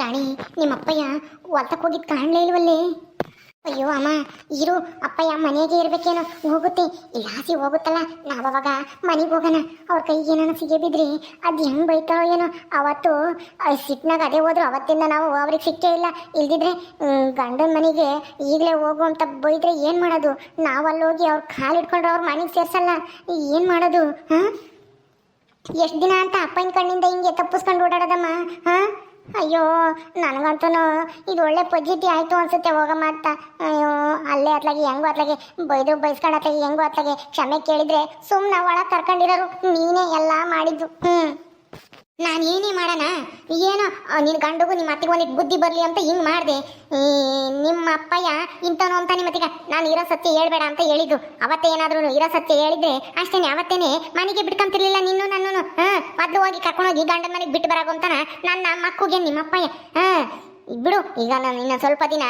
ರಾಣಿ ನಿಮ್ಮ ಅಪ್ಪಯ್ಯ ಹೊಲ್ತಕ್ಕೆ ಹೋಗಿದ್ ಕಾಣಲೇ ಇಲ್ವಲ್ಲೇ? ಅಯ್ಯೋ ಅಮ್ಮ, ಇರು, ಅಪ್ಪಯ್ಯ ಮನೆಗೆ ಇರ್ಬೇಕೇನೋ ಹೋಗುತ್ತೆ. ಇಲ್ಲಾಸಿ ಹಾಸಿ ಹೋಗುತ್ತಲ್ಲ, ನಾವವಾಗ ಮನೆಗೆ ಹೋಗೋಣ. ಅವ್ರ ಕೈಗೆ ಏನೋ ಸಿಗೆ ಬಿದ್ರಿ, ಅದು ಹೆಂಗ್ ಬೈತಾಳೋ ಏನೋ. ಅವತ್ತು ಸಿಟ್ನಾಗ ಅದೇ ಹೋದ್ರು, ಅವತ್ತಿಂದ ನಾವು ಅವ್ರಿಗೆ ಸಿಕ್ಕೇ ಇಲ್ಲ. ಇಲ್ದಿದ್ರೆ ಗಂಡನ ಮನೆಗೆ ಈಗಲೇ ಹೋಗು ಅಂತ ಬೈದ್ರೆ ಏನು ಮಾಡೋದು? ನಾವು ಹೋಗಿ ಅವ್ರ ಕಾಲು ಇಟ್ಕೊಂಡ್ರೆ ಅವ್ರ ಮನೆಗೆ ಸೇರ್ಸಲ್ಲ. ಏನು ಮಾಡೋದು, ಹಾಂ? ಎಷ್ಟು ದಿನ ಅಂತ ಅಪ್ಪನ ಕಣ್ಣಿಂದ ಹಿಂಗೆ ತಪ್ಪಿಸ್ಕೊಂಡು ಓಡಾಡೋದಮ್ಮ, ಹಾ? ಅಯ್ಯೋ ನನಗಂತೂ ಇದು ಒಳ್ಳೆ ಪಜಿಟಿ ಆಯ್ತು ಅನ್ಸುತ್ತೆ, ಹೋಗಮ್ಮ ಅಂತ. ಅಯ್ಯೋ, ಅಲ್ಲೇ ಅತ್ಲಾಗೆ, ಹೆಂಗೋ ಅತ್ಲಾಗೆ ಬೈದು ಬೈಸ್ಕೊಂಡು ಅತ್ಲಾಗೆ, ಹೆಂಗೋ ಅತ್ಲಾಗೆ, ಕ್ಷಮೆ ಕೇಳಿದ್ರೆ ಸುಮ್ಮನೆ ಒಳಗೆ ಕರ್ಕೊಂಡಿರೋರು ನೀನೇ ಎಲ್ಲ ಮಾಡಿದ್ದು. ಹ್ಞೂ ನಾನು ಏನೇ ಮಾಡೋಣ? ಏನೋ ನಿನ್ನ ಗಂಡಗೂ ನಿಮ್ಮ ಅತ್ತಿಗೆ ಒಂದಿಟ್ಟು ಬುದ್ಧಿ ಬರಲಿ ಅಂತ ಹಿಂಗೆ ಮಾಡಿದೆ. ನಿಮ್ಮ ಅಪ್ಪಯ್ಯ ಇಂಥವನು ಅಂತ ನಿಮ್ಮತ್ತಿಗೆ ನಾನು ಇರೋ ಸತ್ಯ ಹೇಳ್ಬೇಡ ಅಂತ ಹೇಳಿದ್ದು ಅವತ್ತೇ ಏನಾದರೂ ಇರೋ ಸತ್ಯ ಹೇಳಿದ್ರೆ ಅಷ್ಟೇನೆ, ಅವತ್ತೇನೆ ಮನೆಗೆ ಬಿಟ್ಕೊಂತಿರ್ಲಿಲ್ಲ ನಿನ್ನ ನನ್ನೂ ಹಾಂ, ಮೊದಲು ಹೋಗಿ ಕರ್ಕೊಂಡೋಗಿ ಗಂಡನ ಮನೆಗೆ ಬಿಟ್ಟು ಬರಾಗು ಅಂತಾನ ನನ್ನ ಮಕ್ಕಳಿಗೆ ನಿಮ್ಮ ಅಪ್ಪಯ್ಯ. ಹಾಂ, ಬಿಡು, ಈಗ ನಾನು ಇನ್ನೊಂದು ಸ್ವಲ್ಪ ದಿನ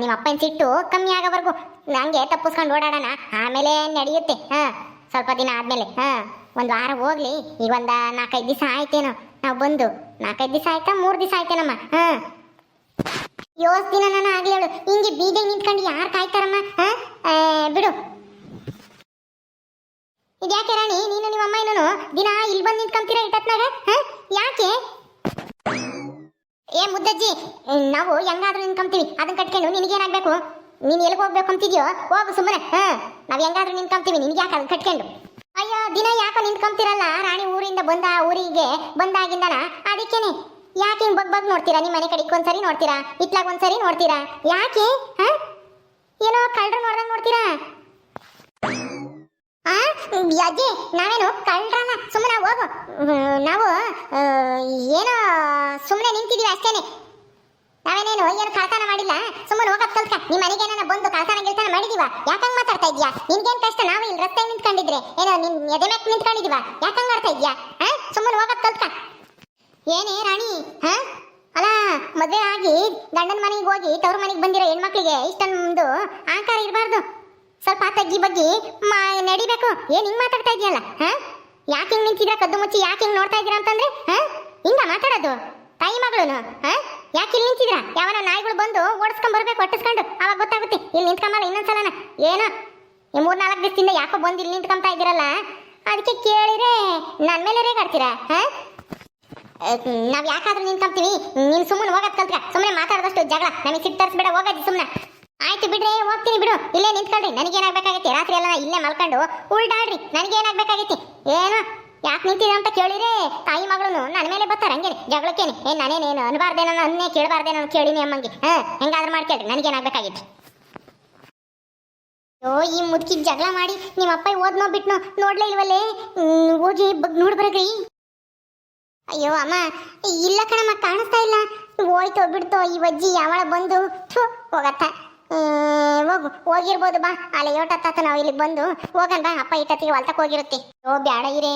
ನಿಮ್ಮ ಅಪ್ಪನ ಸಿಟ್ಟು ಕಮ್ಮಿ ಆಗೋವರೆಗೂ. ನನಗೆ ತಪ್ಪಿಸ್ಕೊಂಡು ಓಡಾಡೋಣ. ಆಮೇಲೆ ನಡೆಯುತ್ತೆ. ಹಾಂ, ಸ್ವಲ್ಪ ದಿನ ಆದಮೇಲೆ. ಹಾಂ. ಒಂದು ವಾರ ಹೋಗ್ಲಿ, ಈಗ ಒಂದು ನಾಲ್ಕೈದು ದಿವಸ ಆಯ್ತೇನೋ. ನಾವು ಬಂದು, ನಾಲ್ಕೈದು ದಿವಸ ಆಯ್ತಾ, ಮೂರು ದಿವಸ ಆಯ್ತೇನಮ್ಮ? ಹಾಂ. ಯೋಸ್ ದಿನ ನಾನು ಆಗ್ಲಿ ಹೇಳು ಹಿಂಗೆ ಬೀದಿಗೆ ನಿಂತ್ಕೊಂಡು ಯಾರು ಕಾಯ್ತಾರಮ್ಮ? ಹಾಂ? ಬಿಡು. ಇದ್ಯಾಕೆ ರಾಣಿ, ನೀನು ನಿಮ್ಮ ಅಮ್ಮ ಇನ್ನೂ ದಿನ ಇಲ್ಲಿ ಬಂದು ನಿಂತ್ಕೊಂತೀರ ಇಟ್ಟತ್ನಾಗ ಹಾ? ಯಾಕೆ? ಏ, ಮುದ್ದಜ್ಜಿ ನಾವು ಹೆಂಗಾದ್ರೂ ನಿಂತ್ಕೊಂತೀವಿ. ಅದನ್ನ ಕಟ್ಕೊಂಡು ನಿನಗೇನಾಗಬೇಕು? ನೀನು ಎಲ್ಲಿಗೆ ಹೋಗ್ಬೇಕು ಅಂತಿದ್ಯೋ? ಹೋಗು ಸುಮ್ಮನೆ ಹಾಂ. ನಾವು ಹೆಂಗಾದ್ರೂ ನಿಂತ್ಕೊಂತೀವಿ. ನಿನಗೆ ಯಾಕೆ ಅದನ್ನ ಕಟ್ಕೊಂಡು? ದಿನ ಯಾಕೆ ನಿಂತ್ಕೊಂತಿರಲ್ಲ? ರಾಣಿ ಊರಿಂದ ಬಂದ ಊರಿಗೆ ಬಂದಾಗಿಂದನ? ಅದಕ್ಕೇನೆ. ಯಾಕೆ ಹಿಂಗೆ ಬಗ್ ಬಗ್ ನೋಡ್ತೀರಾ? ನಿಮ್ಮ ಮನೆ ಕಡೆಗೆ ಒಂದ್ಸರಿ ನೋಡ್ತೀರಾ? ಇತ್ಲಾಗ ಒಂದ್ಸರಿ ನೋಡ್ತೀರಾ? ಯಾಕೆ? ಏನೋ ಕಳ್ರ ನೋಡ್ದಂಗೆ ನೋಡ್ತೀರಾ? ಅಜ್ಜಿ, ನಾವೇನು ಕಳ್ರನ ಸುಮ್ಮನೆ ಹೋಗು. ನಾವು ಏನೋ ಸುಮ್ಮನೆ ನಿಂತಿದೀವಿ ಅಷ್ಟೇನೆ. ನಾವೇನೇನು, ಏನು ಕಳ್ತನ ಮಾಡಿಲ್ಲ? ಸುಮ್ಮನೆ ಹೋಗಕ್ ಕಲ್ತ್ಕ. ನಿಮ್ಮ ಮನೆಗೆ ಏನಾನ ಬಂದು ಕಳ್ತನ ಗಿಲ್ತನ ಮಾಡಿದೀವ? ಯಾಕಂಗ್ ಮಾತಾಡ್ತಾ ಇದ್ಯಾ ನಿನ್ಗೇನ್ ಕಷ್ಟ? ನಾವು ಇಲ್ಲಿ ರಸ್ತೆ ನಿಂತ್ಕೊಂಡಿದ್ರೆ. ಏನೋ ನಿನ್ ಎದೆ ಮ್ಯಾಕ್ ನಿಂತ್ಕೊಂಡಿದೀವ? ಯಾಕಂಗ್ ಮಾಡ್ತಾ ಇದ್ಯಾ ಹಾ? ಸುಮ್ಮನೆ ಹೋಗಕ್ ಕಲ್ತ್ಕ. ಏನೇ ರಾಣಿ? ಹಾ? ಅಲ್ಲ ಮದುವೆ ಆಗಿ ಗಂಡನ ಮನೆಗೆ ಹೋಗಿ ತವ್ರ ಮನೆಗೆ ಬಂದಿರೋ ಹೆಣ್ಮಕ್ಳಿಗೆ ಇಷ್ಟೊಂದು ಆಕಾರ ಇರಬಾರ್ದು. ಸ್ವಲ್ಪ ತಗ್ಗಿ ಬಗ್ಗಿ ಮಾ, ನಡಿಬೇಕು. ಏನ್ ಹಿಂಗ್ ಮಾತಾಡ್ತಾ ಇದೆಯಲ್ಲ ಹಾ? ಯಾಕೆ ಹಿಂಗ್ ನಿಂತಿದ್ರ ಕದ್ದು ಮುಚ್ಚಿ? ಯಾಕೆ ಹಿಂಗ್ ನೋಡ್ತಾ ಇದ್ದೀರಾ ಅಂತಂದ್ರೆ? ಹಾ? ಹಿಂಗ ಮಾತಾಡೋದು. ತಾಯಿ ಮಗಳು ಹಾ? ಯಾಕೆ ಇಲ್ಲಿ ನಿಂತಿದ್ರ ಯಾವನ ನಾಯಿಗಳು ಬಂದು ಓಡಿಸ್ಕೊಂಡ್ ಬರ್ಬೇಕು ಒಟ್ಟಿಸ್ಕೊಂಡು ಅವಾಗ ಗೊತ್ತಾಗುತ್ತೆ, ಇಲ್ಲಿ ನಿಂತ್ಕೊಂಬಲ್ಲ ಇನ್ನೊಂದ್ಸಲನ. ಏನೋ? ಈ ಮೂರ್ ನಾಲ್ಕು ದಿವಸದಿಂದ ಯಾಕೋ ಬಂದು ಇಲ್ಲಿ ನಿಂತ್ಕೊಂತ ಇದ್ದೀರಲ್ಲ? ಅದಕ್ಕೆ ಕೇಳಿದ್ರೆ ನನ್ನ ಮೇಲೆ ರೇಗಾಡ್ತೀರಾ ಹಾ? ನಾವ್ ಯಾಕಾದ್ರೂ ನಿಂತ್ಕೊಂತೀವಿ? ನೀನ್ ಸುಮ್ಮನೆ ಹೋಗದ್ ಕಲ್ತ್ಕ ಸುಮ್ಮನೆ ಮಾತಾಡದಷ್ಟು ಜಗಳ. ನಮಗೆ ಸಿಟ್ಟು ತರಿಸ್ಬೇಡ, ಹೋಗೋದು ಸುಮ್ಮನೆ ಆಯ್ತು ಬಿಡ್ರಿ, ಹೋಗ್ತೀನಿ ಬಿಡು. ಇಲ್ಲೇ ನಿಂತ್ಕೊಳ್ರಿ. ನನಗೇನಾಗ್ಬೇಕಾಗೈತಿ? ರಾತ್ರಿ ಎಲ್ಲ ಇಲ್ಲೇ ಮಲ್ಕೊಂಡು ಉಲ್ಟಾಡ್ರಿ. ನನಗೇನಾಗ್ಬೇಕಾಗೈತಿ? ಏನು? ಯಾಕೆ ನಿಂತಿದೆ ಅಂತ ಕೇಳಿದ್ರೆ ತಾಯಿ ಮಗಳನ್ನು ನನ್ನ ಮೇಲೆ ಬರ್ತಾರೆ ಹಂಗೆ ಜಗಳಕ್ಕೇನೆ. ಏ, ನಾನೇನೇನು ಅನ್ಬಾರ್ದೇನೋ ಅನ್ನೇ ಕೇಳಬಾರ್ದೇನೋ ಕೇಳಿನಿ ಅಮ್ಮಂಗೆ. ಹಾಂ, ಹೆಂಗಾದ್ರೂ ಮಾಡ್ಕೇಳ್ರಿ ನನಗೇನಾಗಬೇಕಾಗಿತ್ತು. ಓ ಈ ಮುದುಕಿ ಜಗಳ ಮಾಡಿ ನಿಮ್ಮ ಅಪ್ಪ ಓದ್ನೋ ಬಿಟ್ನೋ ನೋಡ್ಲೇ ಇಲ್ವಲ್ಲೇ? ಹೋಗಿ ಬಗ್ ನೋಡ್ ಬರಗ್ರಿ ಅಯ್ಯೋ, ಅಮ್ಮ, ಇಲ್ಲ ಕಣಮ್ಮ, ಕಾಣಿಸ್ತಾ ಇಲ್ಲ. ಹೋಯ್ತೋ ಬಿಡ್ತೋ, ಈ ಅಜ್ಜಿ ಯಾವಾಗ ಬಂದು ಹೋಗತ್ತ. ಹೋಗು. ಹೋಗಿರ್ಬೋದು ಬಾ. ಅಲ್ಲಿ ಏಟತ್ತ ನಾವು ಇಲ್ಲಿಗೆ ಬಂದು, ಹೋಗನ್ ಬಾ. ಅಪ್ಪ ಇಟ್ಟತ್ತಿಗೆ ಹೊಲ್ತಕ್ಕೆ ಹೋಗಿರುತ್ತೆ. ಓ, ಬ್ಯಾಡ ಇರೇ.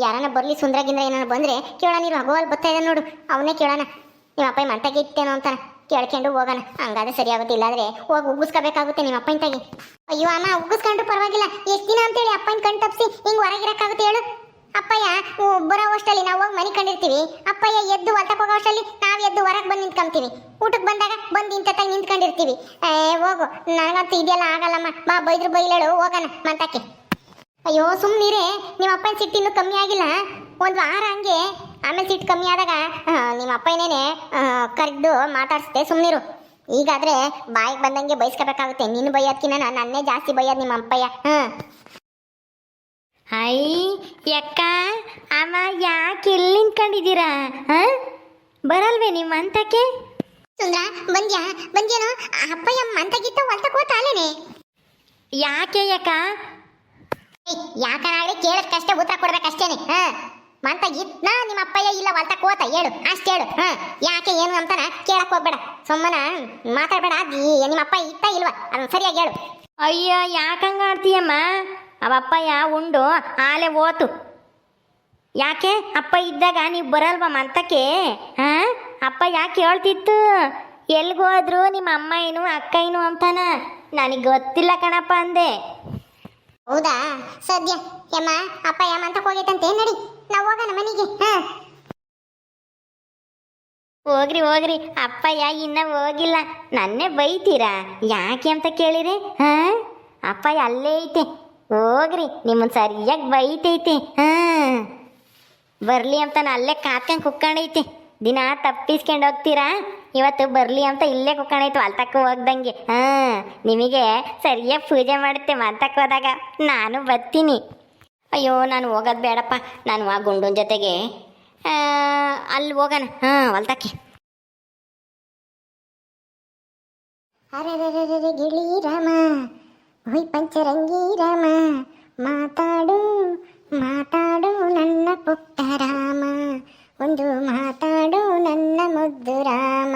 ಯಾರನ್ನ ಬರ್ಲಿ ಸುಂದ್ರಗಿಂದ್ರ ಏನಾರ ಬಂದ್ರೆ ಕೇಳೋಣ ನೀರು ರಘುವಲ್ ಬರ್ತಾ ಇದೆ ನೋಡು. ಅವನೇ ಕೇಳೋಣ. ನಿಮ್ಮ ಅಪ್ಪ ಮನೆಯಾಗಿ ಇಟ್ಟೇನೋ ಅಂತ ಕೇಳ್ಕೊಂಡು ಹೋಗೋಣ. ಹಂಗಾದ್ರೆ ಸರಿ ಆಗುತ್ತೆ. ಇಲ್ಲಾದ್ರೆ ಹೋಗಿ ಉಗ್ಗಿಸ್ಕೋಬೇಕಾಗುತ್ತೆ ನಿಮ್ಮ ಅಪ್ಪನ ಅಯ್ಯೋ, ಅಮ್ಮ ಉಗ್ಗಿಸ್ಕೊಂಡ್ರು ಪರವಾಗಿಲ್ಲ. ಎಷ್ಟು ದಿನ ಅಂತೇಳಿ ಅಪ್ಪನ ಕಣ್ ತಪ್ಪಿಸಿ ಹಿಂಗೆ ಹೊರಗಿರಕ್ಕಾಗುತ್ತೆ ಹೇಳು. ಅಪ್ಪಯ್ಯ ಬರೋ ಅಷ್ಟರಲ್ಲಿ ನಾವು ಹೋಗಿ ಮನೆ ಕಂಡಿರ್ತೀವಿ. ಅಪ್ಪಯ್ಯ ಎದ್ದು ಹೋಗೋ ಅಷ್ಟಲ್ಲಿ ನಾವು ಎದ್ದು ಹೊರಗೆ ಬಂದು ನಿಂತ್ಕೊಂತೀವಿ. ಊಟಕ್ಕೆ ಬಂದಾಗ ಬಂದು ಇಂಥ ನಿಂತ್ಕೊಂಡಿರ್ತೀವಿ. ಏ, ಹೋಗು. ನನಗಂತೂ ಇದೆಲ್ಲ ಆಗಲ್ಲಮ್ಮ. ಬಾ, ಬೈದ್ರು ಬೈಲೇಳು, ಹೋಗೋಣ ಮಂತಕ್ಕೆ ಅಯ್ಯೋ ಸುಮ್ಮನಿರೇ ನಿಮ್ಮ ಅಪ್ಪನ ಸಿಟ್ಟು ಇನ್ನೂ ಕಮ್ಮಿ ಆಗಿಲ್ಲ. ಒಂದು ವಾರ ಹಂಗೆ. ಆಮೇಲೆ ಸಿಟ್ಟು ಕಮ್ಮಿ ಆದಾಗ ನಿಮ್ಮ ಅಪ್ಪನೇನೆ ಕರೆದು ಮಾತಾಡಿಸ್ದೆ ಸುಮ್ಮನಿರು ಈಗಾದ್ರೆ ಬಾಯಿಗೆ ಬಂದಂಗೆ ಬೈಸ್ಕೋಬೇಕಾಗುತ್ತೆ. ನಿನ್ನ ಬೈಯೋದ್ಕಿನ್ನ ನನ್ನೇ ಜಾಸ್ತಿ ಬೈಯೋದು ನಿಮ್ಮ ಅಪ್ಪಯ್ಯ. ಹಾಂ ಐ ಯಕ್ಕ ಅಮ್ಮ ಯಾಕೆ ಇಲ್ಲಿ ನಿಂತ್ಕೊಂಡಿದ್ದೀರಾ ಹಾಂ ಬರಲ್ವೇ ನಿಮ್ಮ ಅಂತಕ್ಕೆ ಸುಂದ್ರ ಬಂದ್ಯಾ? ಬಂದ್ಯೇನೋ? ಅಪ್ಪಯ್ಯ ಮಂತಗಿತ್ತ ಹೊಲ್ತಕ್ಕೆ ಹೋತಾಲೇನೆ ಯಾಕೆ ಯಕ್ಕ? ಯಾಕನಾಗ್ಲಿ ಕೇಳೋದಕ್ಕಷ್ಟೇ ಉತ್ತರ ಕೊಡ್ಬೇಕಷ್ಟೇನೆ ಹಾಂ ಮಂತ ಇದ್ನ ನಿಮ್ಮ ಅಪ್ಪಯ್ಯ ಇಲ್ಲ ಹೊಲ್ತಕ್ಕೆ ಹೋತ ಹೇಳು ಅಷ್ಟು ಹೇಳು ಹಾ ಯಾಕೆ ಏನು ಅಂತಾನ ಕೇಳಕ್ ಹೋಗ್ಬೇಡ. ಸುಮ್ಮನ ಮಾತಾಡ್ಬೇಡ ನಿಮ್ಮ ಅಪ್ಪ ಇತ್ತ ಇಲ್ವಾ? ಅದನ್ನ ಸರಿಯಾಗಿ ಹೇಳು. ಅಯ್ಯೋ ಯಾಕಂಗ ಆಡ್ತೀಯಮ್ಮ ಅವಪ್ಪಯ್ಯ ಉಂಡು ಆಲೆ ಓತು. ಯಾಕೆ? ಅಪ್ಪ ಇದ್ದಾಗ ನೀವು ಬರಲ್ವಾ ಮಂತಕ್ಕೆ? ಹಾಂ ಅಪ್ಪ ಯಾಕೆ ಹೇಳ್ತಿತ್ತು? ಎಲ್ಗೋದ್ರು ನಿಮ್ಮ ಅಮ್ಮ ಏನು ಅಕ್ಕ ಏನು ಅಂತಾನ? ನನಗೆ ಗೊತ್ತಿಲ್ಲ ಕಣಪ್ಪ ಅಂದೆ. ಹೌದಾ? ಸದ್ಯ. ಯಮ್ಮ ಅಪ್ಪ ಯಮ್ಮ ಅಂತ ಹೋಗೈತಂತೆ. ನಡಿ. ನಾವು ಹೋಗೋಣ ಮನೆಗೆ. ಹಾ. ಹೋಗ್ರಿ ಹೋಗ್ರಿ. ಅಪ್ಪಯ್ಯ ಇನ್ನ ಹೋಗಿಲ್ಲ. ನನ್ನೇ ಬೈತೀರಾ? ಯಾಕೆ ಅಂತ ಕೇಳಿರಿ? ಹಾ ಅಪ್ಪಯ್ಯ ಅಲ್ಲೇ ಐತೆ. ಹೋಗ್ರಿ ನಿಮ್ಮನ್ನ ಸರಿಯಾಗಿ ಬೈತೈತೆ. ಹಾ. ಬರ್ಲಿ ಅಂತ ನಾ ಅಲ್ಲೇ ಕಾತ್ಕೊಂಡು ಕುಕ್ಕೊಂಡೈತಿ ದಿನ ತಪ್ಪಿಸ್ಕೊಂಡು ಹೋಗ್ತೀರಾ? ಇವತ್ತು ಬರ್ಲಿ ಅಂತ ಇಲ್ಲೇ ಕುಕ್ಕೊಂಡೈತು ಅಲ್ತಕ್ಕ ಹೋಗ್ದಂಗೆ. ಹಾ. ನಿಮಗೆ ಸರಿಯಾಗಿ ಪೂಜೆ ಮಾಡುತ್ತೆ ಮಂತಕ್ಕೆ ಹೋದಾಗ. ನಾನು ಬರ್ತೀನಿ ಅಯ್ಯೋ, ನಾನು ಹೋಗೋದು ಬೇಡಪ್ಪ. ನಾನು ಆ ಗುಂಡನ ಜೊತೆಗೆ ಅಲ್ಲಿ ಹೋಗೋಣ. ಹಾಂ ಹೊಲ್ತಕ್ಕೆ ಅರೆ ಗಿಳಿ ರಾಮ. ಹೊಯ್ ಪಂಚರಂಗಿ ರಾಮ ಮಾತಾಡು ಮಾತಾಡು ನನ್ನ ಪುಟ್ಟ ರಾಮ. ಒಂದು ಮಾತಾಡು ನನ್ನ ಮುದ್ದು ರಾಮ.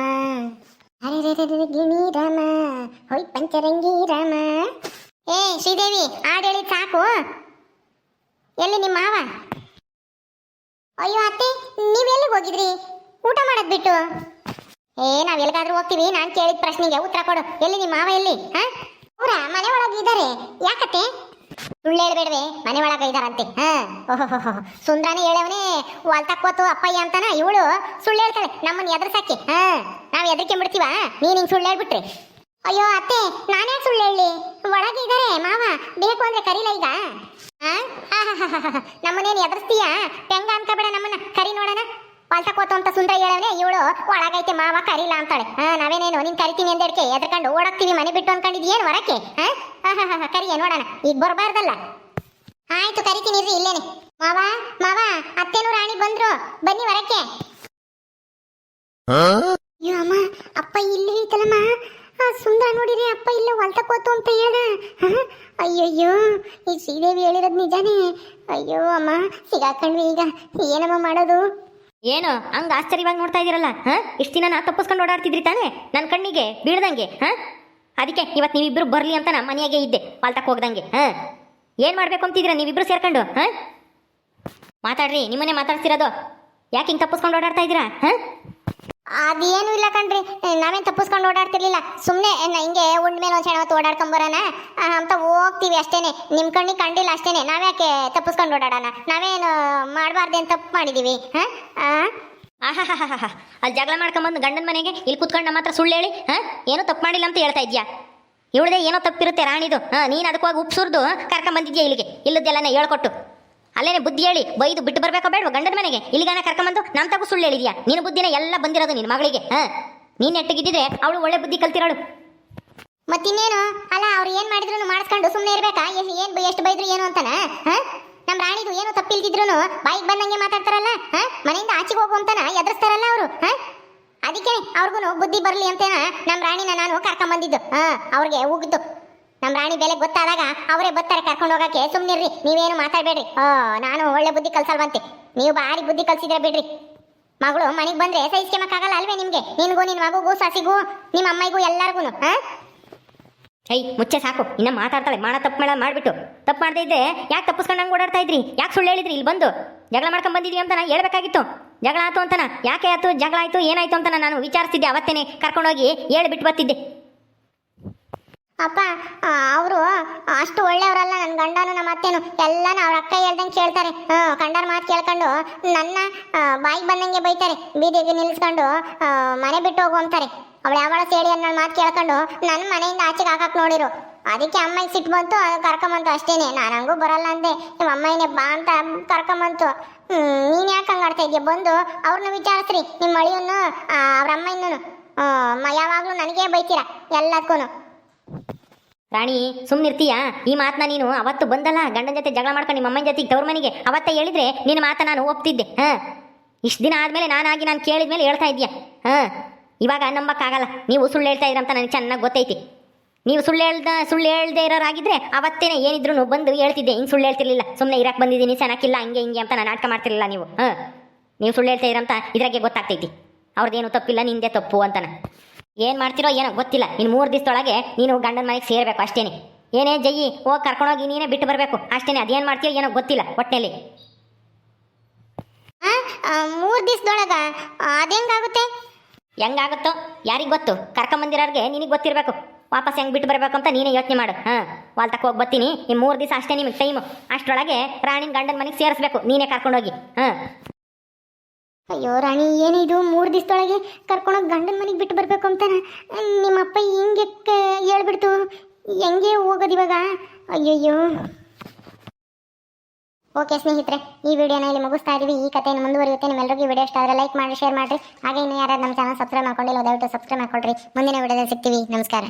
ಅರೆರೆರೆರೆ ಗಿಣಿ ರಾಮ, ಹೊಯ್ ಪಂಚರಂಗಿ ರಾಮ ಏ, ಶ್ರೀದೇವಿ ಹಾಡು ಹೇಳಿ ಸಾಕು. ಎಲ್ಲಿ ನಿಮ್ಮ ಮಾವ? ಅಯ್ಯೋ, ಅತ್ತೆ ನೀವೆಲ್ಲಿಗೆ ಹೋಗಿದ್ರಿ? ಊಟ ಮಾಡೋದು ಬಿಟ್ಟು. ಏ, ನಾವು ಎಲ್ಲಿಗಾದ್ರೂ ಹೋಗ್ತೀವಿ, ನಾನು ಕೇಳಿದ ಪ್ರಶ್ನೆಗೆ ಉತ್ತರ ಕೊಡು. ಎಲ್ಲಿ ನಿಮ್ಮ ಮಾವ, ಎಲ್ಲಿ? ಹಾ? ಅವ್ರ ಮನೆ ಒಳಗೆ ಇದ್ದಾರೆ ಯಾಕತ್ತೆ? ಸುಳ್ಳು ಹೇಳ್ಬೇಡ್ವೆ ಮನೆ ಒಳಗೆ ಇದಾರಂತೆ. ಹಾ. ಓಹೋ ಸುಂದ್ರಾನೇ ಹೇಳವನೇ ಹೊಲ್ತಕ್ಕೋತು ಅಪ್ಪಯ್ಯ ಅಂತಾನ ಇವಳು. ಸುಳ್ಳು ಹೇಳ್ತಾಳೆ, ನಮ್ಮನ್ನ ಎದುರ್ಸಕ್ಕೆ ಹಾ. ನಾವ್ ಎದರ್ಕೆ ಬಿಡ್ತೀವ ನೀನ್ ಹಿಂಗ್ ಸುಳ್ಳು ಹೇಳ್ಬಿಟ್ರಿ. ಅಯ್ಯೋ ಅತ್ತೆ ನಾನೇ ಸುಳ್ಳು ಹೇಳಿ? ಒಳಗೆ ಇದ್ದಾರೆ ಮಾವ. ಬೇಕು ಅಂದ್ರೆ ಕರೀಲ ಈಗ. ನಮ್ಮನ್ನೇನ್ ಎದುರಿಸ್ತೀಯಾ? ಹೆಂಗ ಅನ್ಕೋಬೇಡ ನಮ್ಮನ್ನ. ಕರಿ ನೋಡೋಣ. ಅಂತ ಸುಂದರ ಹೇಳವನೇ, ಇವಳು ಒಳಗೈತೆ ಮಾವ ಕರೀಲ ಅಂತಾಳೆ. ಹಾ, ನಾವೇನೇನು, ನೀನ್ ಕರಿತೀನಿ ಅಂದೇಡ್ಕೆ ಎದ್ರಕೊಂಡು ಓಡಾಕ್ತೀವಿ ಮನೆ ಬಿಟ್ಟು ಅನ್ಕೊಂಡಿದ್ಯೇನು ಹೊರಕ್ಕೆ ಹಾ? ಆಹಾಹಾಹಾ. ಕರಿಯ, ನೋಡೋಣ. ಈಗ ಬರಬಾರ್ದಲ್ಲ. ಆಯ್ತು, ಕರಿತೀನಿ ಇರ್ರಿ ಇಲ್ಲೇನೆ. ಮಾವ ಮಾವ, ಅತ್ತೇನು ರಾಣಿ ಬಂದ್ರು. ಬನ್ನಿ ಹೊರಕ್ಕೆ ಅಯ್ಯೋ, ಅಮ್ಮ, ಅಪ್ಪ ಇಲ್ಲಿ ಐತಲಮ್ಮ ಸುಂದರ ನೋಡಿರಿ, ಅಪ್ಪ ಇಲ್ಲ ಹೊಲ್ತಕ್ಕೋತು ಅಂತ ಹೇಳ ಹ? ಅಯ್ಯಯ್ಯೋ, ಈ ಶ್ರೀದೇವಿ ಹೇಳಿರೋದು ನಿಜಾನೇ. ಅಯ್ಯೋ, ಅಮ್ಮ, ಸಿಗಾಕೊಂಡ್ವಿ ಈಗ. ಏನಮ್ಮ ಮಾಡೋದು? ಏನು? ಹಂಗ ಆಶ್ಚರ್ಯವಾಗಿ ನೋಡ್ತಾ ಇದೀರಲ್ಲ, ಹಾಂ? ಇಷ್ಟು ದಿನ ನಾ ತಪ್ಪಿಸ್ಕೊಂಡು ಓಡಾಡ್ತಿದ್ರಿ ತಾನೇ? ನನ್ನ ಕಣ್ಣಿಗೆ ಬೀಳ್ದಂಗೆ, ಹ? ಅದಕ್ಕೆ ಇವತ್ತು ನೀವಿಬ್ರು ಬರ್ಲಿ ಅಂತ ನಮ್ಮ ಮನೆಯಾಗೆ ಇದ್ದೆ ಪಾಲ್ತಕ್ಕೆ ಹೋಗ್ದಂಗೆ, ಹ? ಏನು ಮಾಡ್ಬೇಕು ಅಂತಿದ್ದೀರಾ ನೀವಿಬ್ರು ಸೇರ್ಕೊಂಡು, ಹ? ಮಾತಾಡ್ರಿ ನಿಮ್ಮನೆ ಮಾತಾಡ್ತಿರೋದು. ಯಾಕೆ ಹಿಂಗೆ ತಪ್ಪಿಸ್ಕೊಂಡು ಓಡಾಡ್ತಾ ಇದ್ದೀರಾ ಹಾ? ಅದೇನು ಇಲ್ಲ ಕಣ್ರಿ. ನಾವೇನು ತಪ್ಪಿಸ್ಕೊಂಡು ಓಡಾಡ್ತಿರ್ಲಿಲ್ಲ. ಸುಮ್ಮನೆ ಹಿಂಗೆ ಉಂಡ್ ಮೇಲೆ ಒಂದು ಹೊತ್ತು ಓಡಾಡ್ಕೊಂಡ್ ಬರೋಣ. ಅಂತ ಹೋಗ್ತೀವಿ ಅಷ್ಟೇನೆ. ನಿಮ್ಮ ಕಣ್ಣಿಗೆ ಕಂಡಿಲ್ಲ ಅಷ್ಟೇನೆ. ನಾವ್ಯಾಕೆ ತಪ್ಪಿಸ್ಕೊಂಡು ಓಡಾಡೋಣ? ನಾವೇನು ಮಾಡಬಾರ್ದೇನು ತಪ್ಪು ಮಾಡಿದೀವಿ, ಹಾ? ಆ? ಆಹಾಹಾಹಾಹಾ. ಅಲ್ಲಿ ಜಗಳ ಮಾಡ್ಕೊಂಬಂದು ಗಂಡನ ಮನೆಗೆ ಇಲ್ಲಿ ಕುತ್ಕೊಂಡು ನಮ್ಮ ಹತ್ರ ಸುಳ್ಳು ಹೇಳಿ, ಹಾಂ? ಏನೋ ತಪ್ಪು ಮಾಡಿಲ್ಲ ಅಂತ ಹೇಳ್ತಾ ಇದ್ಯಾ? ಇವಳದೇ ಏನೋ ತಪ್ಪಿರುತ್ತೆ ರಾಣಿದು. ಹಾ, ನೀನು ಅದಕ್ಕೆ ಹೋಗಿ ಉಪ್ಸುರ್ದು ಸುರಿದು ಕರ್ಕೊಂಬಂದಿದ್ಯಾ ಇಲ್ಲಿಗೆ? ಇಲ್ಲದ್ದೆಲ್ಲನೇ ಹೇಳ್ಕೊಟ್ಟು. ಅಲ್ಲೇನೆ ಬುದ್ಧಿ ಹೇಳಿ, ಬೈದು ಬಿಟ್ಟು ಬರ್ಬೇಕಾ ಬೇಡ ಗಂಡನ ಮನೆಗೆ? ಇಲ್ಲಿಗಾನ ಕರ್ಕೊಂಬಂದು ನಮ್ಮ ತಗು ಸುಳ್ಳು ಹೇಳಿದ್ಯಾ? ನಿನ್ನ ಬುದ್ಧಿನ ಎಲ್ಲ ಬಂದಿರೋದು ನಿನ್ನ ಮಗಳಿಗೆ, ಹಾ? ನೀನು ನೆಟ್ಟಗಿದ್ದಿದ್ರೆ ಅವಳು ಒಳ್ಳೆ ಬುದ್ಧಿ ಕಲ್ತಿರೋಳು. ಮತ್ತಿನ್ನೇನು? ಅಲ್ಲ, ಅವ್ರು ಏನು ಮಾಡಿದ್ರು ಮಾಡಿಸ್ಕೊಂಡು ಸುಮ್ಮನೆ ಇರ್ಬೇಕಾ? ಎಷ್ಟ್- ಏನ್ ಎಷ್ಟು ಬೈದ್ರು ಏನು ಅಂತಾನ, ಹಾ? ನಮ್ಮ ರಾಣಿದು ಏನು ತಪ್ಪಿಲ್ದಿದ್ರು ಬಾಯಿಗೆ ಬಂದಂಗೆ ಮಾತಾಡ್ತಾರಲ್ಲ, ಹಾ? ಮನೆಯಿಂದ ಆಚೆಗೆ ಹೋಗು ಅಂತಾನ, ಎದುರಿಸ್ತಾರಲ್ಲ ಅವರು ಅದಕ್ಕೆ ಅವ್ರಿಗೂ ಬುದ್ಧಿ ಬರಲಿ ಅಂತೇನ ನಮ್ಮ ರಾಣಿನ ನಾನು ಕರ್ಕೊಂಬಂದಿದ್ದು, ಹಾಂ? ಹಾ ಅವ್ರಿಗೆ ಉಗಿದ್ದು ನಮ್ ರಾಣಿ ಬೆಲೆ ಗೊತ್ತಾದಾಗ ಅವರೇ ಬರ್ತಾರೆ ಕರ್ಕೊಂಡು ಹೋಗಕ್ಕೆ ಸುಮ್ಮನಿರ್ರಿ ನೀವೇನು ಮಾತಾಡ್ಬೇಡ್ರಿ. ಓ, ನಾನು ಒಳ್ಳೆ ಬುದ್ಧಿ ಕಲ್ಸಲ್ವಂತೆ. ನೀವು ಭಾರಿ ಬುದ್ಧಿ ಕಲ್ಸಿದ್ರೆ ಬಿಡ್ರಿ. ಮಗಳು ಮನೆಗೆ ಬಂದ್ರೆ ಸಹಿಸ್ಕೊಳಕ್ಕಾಗಲ್ಲ ಅಲ್ವೇ ನಿಮಗೆ? ನಿನ್ಗೂ ನಿನ್ನ ಮಗುಗೂ ಸಸಿಗೂ ನಿಮ್ಮ ಅಮ್ಮೈಗೂ ಎಲ್ಲರಿಗೂ ಹಾಂ ಐ ಮುಚ್ಚೆ ಸಾಕು. ಇನ್ನ ಮಾತಾಡ್ತಾಳೆ. ಮಾಡ ತಪ್ಪು ಮೇಳ ಮಾಡ್ಬಿಟ್ಟು. ತಪ್ಪು ಮಾಡದೇ ಇದ್ದೆ ಯಾಕೆ ತಪ್ಪಿಸ್ಕೊಂಡು ಓಡಾಡ್ತಾ ಇದ್ರಿ? ಯಾಕೆ ಸುಳ್ಳು ಹೇಳಿದ್ರಿ? ಇಲ್ಲಿ ಬಂದು. ಜಗಳ ಮಾಡ್ಕೊಂಡು ಬಂದಿದ್ವಿ ಅಂತ ನಾನು ಹೇಳ್ಬೇಕಾಗಿತ್ತು. ಜಗಳ ಆಯ್ತು ಅಂತನ. ಯಾಕೆ ಆಯ್ತು ಜಗಳ ಆಯಿತು? ಏನಾಯ್ತು ಅಂತ ನಾನು ವಿಚಾರಿಸ್ತಿದ್ದೆ ಅವತ್ತೇನೆ. ಕರ್ಕೊಂಡೋಗಿ ಹೇಳ್ಬಿಟ್ಟು ಬರ್ತಿದ್ದೆ. ಅಪ್ಪ ಅವರು ಅಷ್ಟು ಒಳ್ಳೆಯವರಲ್ಲ ನನ್ನ ಗಂಡನು ನಮ್ಮ ಅತ್ತೆನು. ಎಲ್ಲನೂ ಅವ್ರ ಅಕ್ಕ ಹೇಳ್ದಂಗೆ ಕೇಳ್ತಾರೆ. ಕಂಡರ ಮಾತು ಕೇಳ್ಕೊಂಡು ನನ್ನ ಬಾಯಿಗೆ ಬಂದಂಗೆ ಬೈತಾರೆ. ಬೀದಿಗೆ ನಿಲ್ಲಿಸ್ಕೊಂಡು ಮನೆ ಬಿಟ್ಟು ಹೋಗು ಅಂತಾರೆ. ಅವಳು ಯಾವಾಗ ಸೇಡಿ ಅನ್ನೋ ಮಾತು ಕೇಳ್ಕೊಂಡು ನನ್ನ ಮನೆಯಿಂದ ಆಚೆಗೆ ಹಾಕಕ್ಕೆ ನೋಡಿರು. ಅದಕ್ಕೆ ಅಮ್ಮಗೆ ಸಿಟ್ಟು ಬಂತು ಕರ್ಕೊಂಬಂತು ಅಷ್ಟೇನೆ. ನಾನು ಹಂಗೂ ಬರಲ್ಲ ಅಂದೆ. ನಿಮ್ಮ ಅಮ್ಮನೇ ಬಾ ಅಂತ ಕರ್ಕೊಂಬಂತು. ನೀನು ಯಾಕೆ ಹಂಗೆ ಆಡ್ತಾ ಇದೆಯಾ? ಬಂದು ಅವ್ರನ್ನ ವಿಚಾರಿಸ್ರಿ. ನಿಮ್ಮ ಅಳಿಯನ್ನು ಅವ್ರ ಅಮ್ಮನೂ ಯಾವಾಗಲೂ ನನಗೇ ಬೈತೀರಾ? ಎಲ್ಲದಕ್ಕೂ ರಾಣಿ ಸುಮ್ಮನಿರ್ತೀಯಾ ಈ ಮಾತನ್ನ ನೀನು ಅವತ್ತು ಬಂದಲ್ಲ? ಗಂಡನ ಜೊತೆ ಜಗಳ ಮಾಡ್ಕೊಂಡು ನಿಮ್ಮ ಅಮ್ಮನ ಜೊತೆ ತವ್ರ ಮನೆಗೆ ಅವತ್ತೇ ಹೇಳಿದ್ರೆ ನಿನ್ನ ಮಾತ ನಾನು ಒಪ್ತಿದ್ದೆ. ಹಾ? ಇಷ್ಟು ದಿನ ಆದ್ಮೇಲೆ ನಾನಾಗಿ ನಾನು ಕೇಳಿದ ಮೇಲೆ ಹೇಳ್ತಾ ಇದ್ದೀಯ ಹಾ? ಇವಾಗ ನಂಬಕ್ಕಾಗಲ್ಲ. ನೀವು ಸುಳ್ಳು ಹೇಳ್ತಾ ಇದ್ರಂತ ನನಗೆ ಚೆನ್ನಾಗಿ ಗೊತ್ತೈತಿ. ನೀವು ಸುಳ್ಳು ಹೇಳ್ದ, ಸುಳ್ಳು ಹೇಳ್ದೆ ಇರೋರಾಗಿದ್ರೆ ಅವತ್ತೇನೆ ಏನಿದ್ರು ಬಂದು ಹೇಳ್ತಿದ್ದೆ. ಹಿಂಗೆ ಸುಳ್ಳು ಹೇಳ್ತಿರ್ಲಿಲ್ಲ. ಸುಮ್ಮನೆ ಇರಕ್ಕೆ ಬಂದಿದ್ದೀನಿ ಚೆನ್ನಾಗಿಲ್ಲ ಹಂಗೆ ಹಿಂಗೆ ಅಂತ ನಾನು ನಾಟಕ ಮಾಡ್ತಿರ್ಲಿಲ್ಲ ನೀವು. ಹಾಂ? ನೀವು ಸುಳ್ಳು ಹೇಳ್ತಾ ಇದ್ರಂತ ಇದ್ರಾಗೆ ಗೊತ್ತಾಗ್ತೈತಿ. ಅವ್ರದ್ದೇನು ತಪ್ಪಿಲ್ಲ, ನಿಂದೆ ತಪ್ಪು ಅಂತಾನೆ. ಏನು ಮಾಡ್ತಿರೋ ಏನೋ ಗೊತ್ತಿಲ್ಲ. ಇನ್ನು ಮೂರು ದಿವಸದೊಳಗೆ ನೀನು ಗಂಡನ ಮನೆಗೆ ಸೇರಬೇಕು ಅಷ್ಟೇನೆ. ಏನೇ ಜಯ್ಯಿ ಹೋಗಿ ಕರ್ಕೊಂಡೋಗಿ ನೀನೇ ಬಿಟ್ಟು ಬರಬೇಕು. ಅಷ್ಟೇನೆ ಅದೇನ್ ಮಾಡ್ತೀಯೋ ಏನೋ ಗೊತ್ತಿಲ್ಲ ಹೊಟ್ಟೆಯಲ್ಲಿ ಮೂರು ದಿವಸದೊಳಗ ಅದೇಂಗಾಗುತ್ತೆ ಹೆಂಗಾಗುತ್ತೋ? ಯಾರಿಗೆ ಗೊತ್ತು? ಕರ್ಕೊಂಬಂದಿರೋರಿಗೆ ನಿನಗೆ ಗೊತ್ತಿರಬೇಕು. ವಾಪಸ್ ಹೆಂಗೆ ಬಿಟ್ಟು ಬರಬೇಕು ಅಂತ ನೀನೇ ಯೋಚನೆ ಮಾಡು. ಹಾಂ ವಾಲ್ತಕ್ಕೆ ಹೋಗಿ ಬರ್ತೀನಿ. ಈ ಮೂರು ದಿವಸ ಅಷ್ಟೇ ನಿಮಗೆ ಟೈಮು ಅಷ್ಟರೊಳಗೆ ರಾಣಿನ ಗಂಡನ ಮನೆಗೆ ಸೇರಿಸ್ಬೇಕು. ನೀನೇ ಕರ್ಕೊಂಡೋಗಿ. ಹಾಂ. ಅಯ್ಯೋ ರಾಣಿ ಏನಿದು? ಮೂರು ದಿವಸದೊಳಗೆ ಕರ್ಕೊಂಡೋಗಿ ಗಂಡನ ಮನೆಗೆ ಬಿಟ್ಟು ಬರಬೇಕು ಅಂತಾನ ನಿಮ್ಮಪ್ಪ ಹಿಂಗೆ ಹೇಳ್ಬಿಡ್ತು? ಹೆಂಗೆ ಹೋಗೋದು ಇವಾಗ? ಅಯ್ಯಯ್ಯೋ. ಓಕೆ ಸ್ನೇಹಿತರೆ, ಈ ವಿಡಿಯೋನ ಇಲ್ಲಿ ಮುಗಿಸ್ತಾ ಇದೀವಿ. ಈ ಕಥೆಯನ್ನು ಮುಂದುವರಿಯುತ್ತೆ. ನಿಮ್ಮೆಲ್ಲರಿಗೂ ವಿಡಿಯೋ ಇಷ್ಟ ಆದರೆ ಲೈಕ್ ಮಾಡಿ, ಶೇರ್ ಮಾಡಿರಿ. ಹಾಗೆ ಇನ್ನು ಯಾರು ನಮ್ಮ ಚಾನಲ್ ಸಬ್ಸ್ಕ್ರೈಬ್ ಮಾಡ್ಕೊಂಡಿಲ್ಲ, ದಯವಿಟ್ಟು ಸಬ್ಸ್ಕ್ರೈಬ್ ಮಾಡ್ಕೊಳ್ರಿ. ಮುಂದಿನ ವಿಡಿಯೋದಲ್ಲಿ ಸಿಗ್ತೀವಿ. ನಮಸ್ಕಾರ.